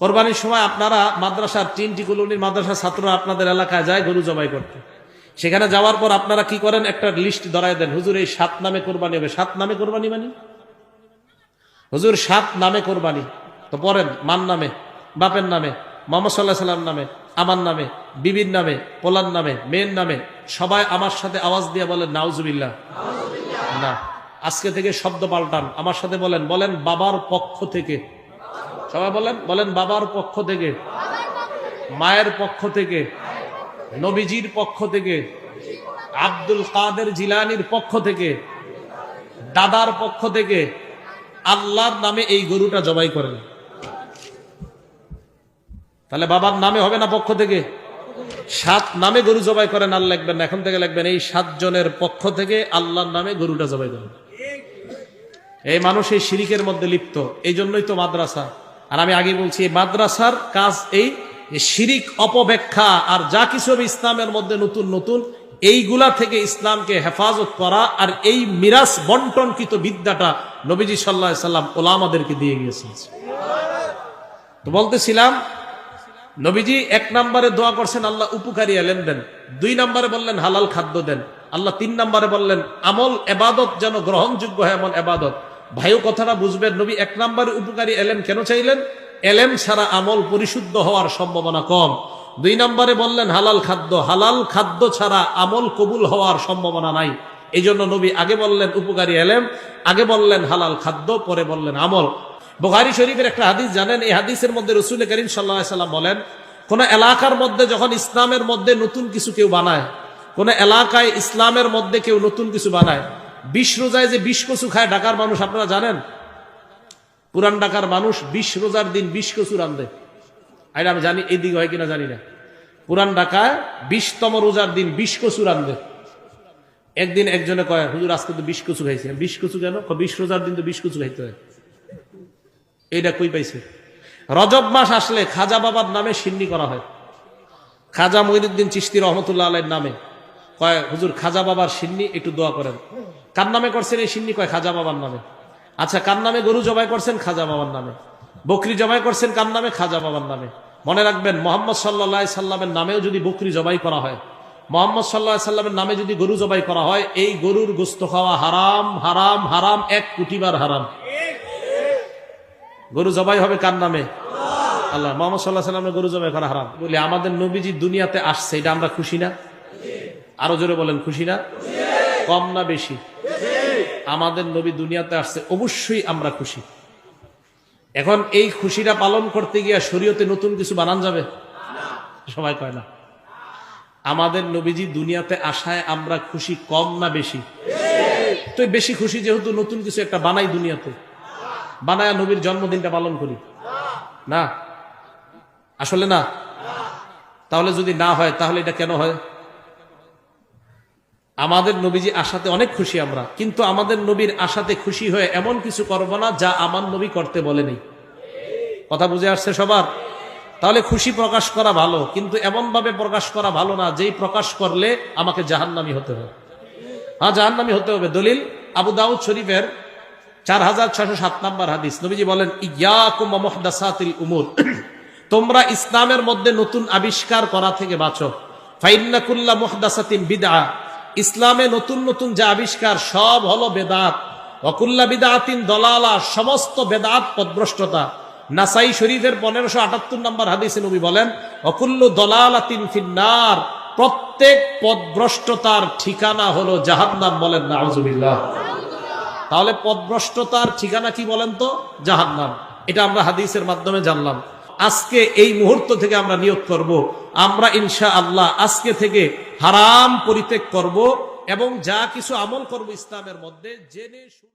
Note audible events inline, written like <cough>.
কোরবানির সময় আপনারা মাদ্রাসার তিনটি কলোনির মাদ্রাসার ছাত্ররা আপনাদের এলাকায় যায় গরু জবাই করতে। সেখানে যাওয়ার পর আপনারা কি করেন? একটা লিস্ট ধরায় দেন। হুজুর, এই সাত নামে কোরবানি হবে। সাত নামে কোরবানি মানে? হুজুর, সাত নামে কোরবানি। তো পড়েন মান নামে, বাপের নামে, মোহাম্মদ সাল্লাহ সাল্লাম নামে, আমার নামে, বিবির নামে, পোলার নামে, মেয়ের নামে, সবাই আমার সাথে আওয়াজ দিয়ে বলেন নাউজুবিল্লাহ। না। আজকে থেকে শব্দ পাল্টান। আমার সাথে বলেন বলেন, বাবার পক্ষ থেকে সবাই বলেন বলেন বাবার পক্ষ থেকে, মায়ের পক্ষ থেকে, নবীজির পক্ষ থেকে, আব্দুল কাদের জিলানির পক্ষ থেকে, দাদার পক্ষ থেকে আল্লাহর নামে এই গরুটা জবাই করেন। তাহলে বাবার নামে হবে না পক্ষ থেকে? সাত নামে গরু জবাই করেন, আর লিখবেন না। এখন থেকে লিখবেন, এই সাতজনের পক্ষ থেকে আল্লাহর নামে গরুটা জবাই করেন। এই মানুষ এই শিরিকের মধ্যে লিপ্ত, এই জন্যই তো মাদ্রাসা। আর আমি আগে বলছি মাদ্রাসার কাজ এই শিরিক, অপব্যাখ্যা আর যা কিছু ইসলামের মধ্যে নতুন নতুন, এইগুলা থেকে ইসলামকে হেফাজত করা আর এই মিরাজ বন্টনকৃত বিদ্যাটা নবীজি সাল্লাহ সাল্লাম ওলামাদেরকে দিয়ে গিয়েছেন। তো বলতেছিলাম, নবীজি এক নম্বরে দোয়া করছেন, আল্লাহ উপকারী এলেন দেন। দুই নম্বরে বললেন, হালাল খাদ্য দেন। আল্লাহ তিন নম্বরে বললেন, আমল এবাদত যেন গ্রহণযোগ্য হয়, এমন এবাদত। ভাইও কথাটা বুঝবেন, নবী এক নম্বরে উপকারী এলেম কেন চাইলেন? এলেম ছাড়া আমল পরিশুদ্ধ হওয়ার সম্ভাবনা কম। দুই নম্বরে বললেন, হালাল খাদ্য। হালাল খাদ্য ছাড়া আমল কবুল হওয়ার সম্ভাবনা নাই। এই জন্য নবী আগে বললেন উপকারী এলেম, আগে বললেন হালাল খাদ্য, পরে বললেন আমল। বোখারি শরীফের একটা হাদিস জানেন, এই হাদিসের মধ্যে রসুল করিম সাল্লাহ সাল্লাম বলেন, কোন এলাকার মধ্যে যখন ইসলামের মধ্যে নতুন কিছু কেউ বানায়, কোন এলাকায় ইসলামের মধ্যে কেউ নতুন কিছু বানায় বিশ রোজায় যে বিষ কচু খায় ঢাকার মানুষ, আপনারা জানেন? পুরান ঢাকার মানুষ বিশ রোজার দিন বিষ কচু রান্ধে এটা আমি জানি, এদিকে হয় কিনা জানি না। পুরান ঢাকায় বিশতম রোজার দিন বিষ কচু রান্ধে একদিন একজনে কয়, হুজুর, আজকে তো বিষ কচু খাইছে। বিষ কচু কেন? বিশ রোজার দিন তো বিষ কচু খাইতে হয়। এইটা কই পাইছে? রজব মাস আসলে খাজা বাবার নামে সিন্নি করা হয়। খাজা মহিনুদ্দিন চিস্তি রহমতুল্লাহ আলের নামে। কয়, হুজুর, খাজা বাবার সিন্নি, একটু দোয়া করেন। কার নামে করছেন এই সিন্নি কয়? খাজা বাবার নামে। আচ্ছা কার নামে গরু জবাই করছেন? খাজা বাবার নামে। বকরি জবাই করছেন কার নামে? খাজা বাবার নামে। মনে রাখবেন, মোহাম্মদ সাল্লাহ সাল্লামের নামেও যদি বকরি জবাই করা হয়, মোহাম্মদ সাল্লাহ সাল্লামের নামে যদি গরু জবাই করা হয়, এই গরুর গোস্ত খাওয়া হারাম হারাম হারাম, এক কোটিবার হারাম। গরু জবাই হবে কার নামে? আল্লাহ, মোহাম্মদ সাল্লাহ সাল্লামের গরু জবাই করা হারাম। বলি, আমাদের নবীজি দুনিয়াতে আসছে, এটা আমরা খুশি না? আরও জোরে বলেন, খুশি না? কম না বেশি? আমাদের নবী দুনিয়াতে আসছে, অবশ্যই আমরা খুশি। এখন এই খুশিটা পালন করতে গিয়ে শরীয়তে নতুন কিছু বানান যাবে? সবাই কয় না। আমাদের নবীজি দুনিয়াতে আসায় আমরা খুশি কম না বেশি? তো বেশি খুশি যেহেতু নতুন কিছু একটা বানাই দুনিয়াতে। বানায় নবীর জন্মদিনটা পালন করি। না? আসলে না? তাহলে যদি না হয়, তাহলে এটা কেন হয়? আমাদের নবীজি আশাতে অনেক খুশি আমরা। কিন্তু আমাদের নবীর আশাতে খুশি হয়ে এমন কিছু করব না যা আমার নবী করতে বলেনি। কথা বুঝে আসছে সবার? তাহলে খুশি প্রকাশ করা ভালো, কিন্তু এমন ভাবে প্রকাশ করা ভালো না যেই প্রকাশ করলে আমাকে জাহান্নামি হতে হবে। হ্যাঁ জাহান্নামি হতে হবে। দলিল, আবু দাউদ শরীফের চার হাজার ছশো সাত নাম্বার হাদিস। নবীজি বলেন, ইয়াকুম মুহদাসাতিল উমুর। <clears throat> তোমরা ইসলামের মধ্যে নতুন আবিষ্কার করা থেকে বাঁচো। ফাইন্নাকুল্লা মুহদাসাতিন বিদা ইসলামে নতুন নতুন যে আবিষ্কার, সব হলো বেদাত। অকুল্লা বিদাতিন দলালা, সমস্ত বেদাত পদভ্রষ্টতা। নাসাই শরীফের পনেরোশো আটাত্তর নম্বর হাদিসে নবী বলেন অকুল্লু দলালাতিন ফিন্নার প্রত্যেক পদভ্রষ্টতার ঠিকানা হলো জাহান্নাম বলেন নাউজুবিল্লাহ। তাহলে পদভ্রষ্টতার ঠিকানা কি বলেন তো? জাহান্নাম। এটা আমরা হাদিসের মাধ্যমে জানলাম। আজকে এই মুহূর্ত থেকে আমরা নিয়োগ করব। আমরা ইনশা আল্লাহ আজকে থেকে হারাম পরিত্যাগ করব এবং যা কিছু আমল করব ইসলামের মধ্যে, জেনে